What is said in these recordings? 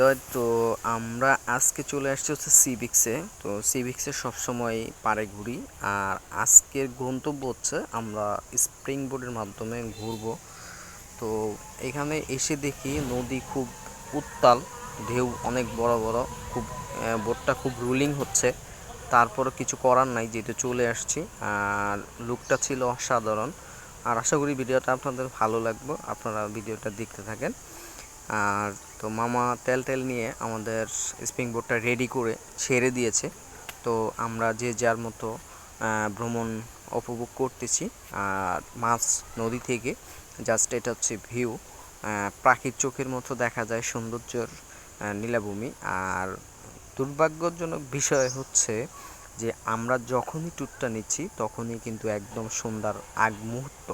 হৃদয় তো আমরা আজকে চলে আসছি হচ্ছে সিভিক্সে তো সিভিক্সে সবসময় পারে ঘুরি। আর আজকের গন্তব্য হচ্ছে আমরা স্প্রিং বোর্ডের মাধ্যমে ঘুরবো। তো এখানে এসে দেখি নদী খুব উত্তাল, ঢেউ অনেক বড় বড়, খুব বোটটা খুব রুলিং হচ্ছে। তারপর কিছু করার নাই, যেহেতু চলে আসছি। আর লুকটা ছিল অসাধারণ। আর আশা করি ভিডিওটা আপনাদের ভালো লাগবে। আপনারা ভিডিওটা দেখতে থাকেন। আর তো মামা তেল তেল নিয়ে আমাদের স্প্রিং বোটটা রেডি করে ছেড়ে দিয়েছে। তো আমরা যে যার মতো ভ্রমণ উপভোগ করতেছি। আর মাছ নদী থেকে জাস্ট এটা হচ্ছে ভিউ প্রাকৃত চোখের মতো দেখা যায় সৌন্দর্যর নীলাভূমি। আর দুর্ভাগ্যজনক বিষয় হচ্ছে যে আমরা যখনই ট্যুরটা নিচ্ছি, তখনই কিন্তু একদম সন্ধ্যার আগ মুহূর্ত।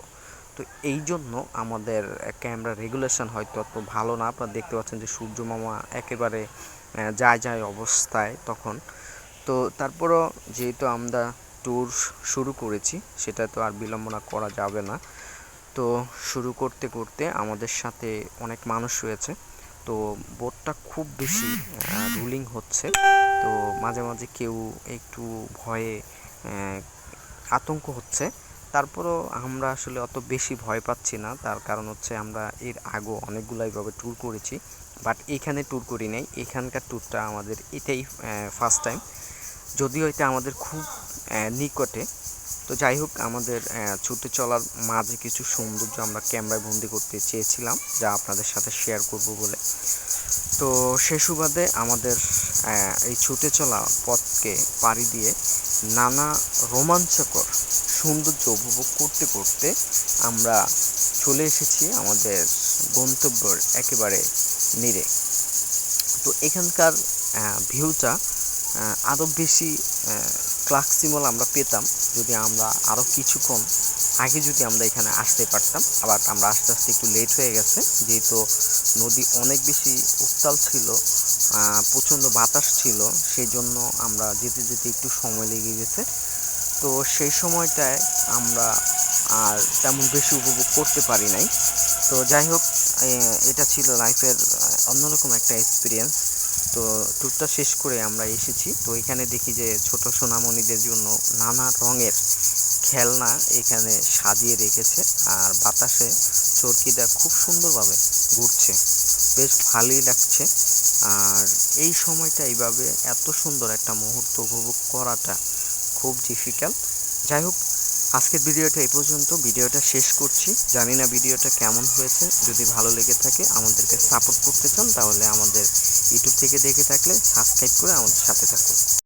তো এই জন্য আমাদের ক্যামেরা রেগুলেশন হয়তো অত ভালো না। আপনারা দেখতে পাচ্ছেন যে সূর্য মামা একেবারে যায় যায় অবস্থায় তখন। তো তারপরও যেহেতু আমরা ট্যুর শুরু করেছি, সেটা তো আর বিলম্বনা করা যাবে না। তো শুরু করতে করতে আমাদের সাথে অনেক মানুষ রয়েছে। তো বোটটা খুব বেশি রুলিং হচ্ছে। তো মাঝে মাঝে কেউ একটু ভয়ে আতঙ্ক হচ্ছে। তারপরও আমরা আসলে অত বেশি ভয় পাচ্ছি না। তার কারণ হচ্ছে আমরা এর আগেও অনেকগুলো এইভাবে ট্যুর করেছি। বাট এখানে ট্যুর করি নাই। এখানকার ট্যুরটা আমাদের এটাই ফার্স্ট টাইম যদিও এটা আমাদের খুব নিকটে। তো যাই হোক, আমাদের ছুটে চলার মাঝে কিছু সৌন্দর্য আমরা ক্যামেরায় বন্দি করতে চেয়েছিলাম, যা আপনাদের সাথে শেয়ার করব বলে। তো সে সুবাদে আমাদের এই ছুটে চলা পথকে পাড়ি দিয়ে নানা রোমাঞ্চকর সৌন্দর্য উপভোগ করতে করতে আমরা চলে এসেছি আমাদের গন্তব্যর একেবারে নিরে তো এখানকার ভিউটা আরও বেশি ক্লাক্সিমল আমরা পেতাম যদি আমরা আরও কিছুক্ষণ আগে যদি আমরা এখানে আসতে পারতাম। আবার আমরা আস্তে আস্তে একটু লেট হয়ে গেছে, যেহেতু নদী অনেক বেশি উত্তাল ছিল প্রচণ্ড বাতাস ছিল সেই জন্য আমরা যেতে যেতে একটু সময় লেগে গেছে। তো সেই সময়টায় আমরা আর তেমন বেশি উপভোগ করতে পারি নাই। তো যাই হোক এটা ছিল লাইফের অন্যরকম একটা এক্সপিরিয়েন্স তো ট্যুরটা শেষ করে আমরা এসেছি। তো এখানে দেখি যে ছোট সোনামণিদের জন্য নানা রঙের খেলনা এখানে সাজিয়ে রেখেছে। আর বাতাসে চরকিটা খুব সুন্দরভাবে ঘুরছে। বেশ ভালোই লাগছে। আর এই সময়টা এইভাবে এত সুন্দর একটা মুহূর্ত উপভোগ করাটা খুব ডিফিকাল্ট যাই হোক, আজকের ভিডিওটা এই পর্যন্ত। ভিডিওটা শেষ করছি। জানি না ভিডিওটা কেমন হয়েছে। যদি ভালো লেগে থাকে, আমাদেরকে সাপোর্ট করতে চান, তাহলে আমাদের ইউটিউব থেকে দেখে থাকলে সাবস্ক্রাইব করে আমাদের সাথে থাকুন।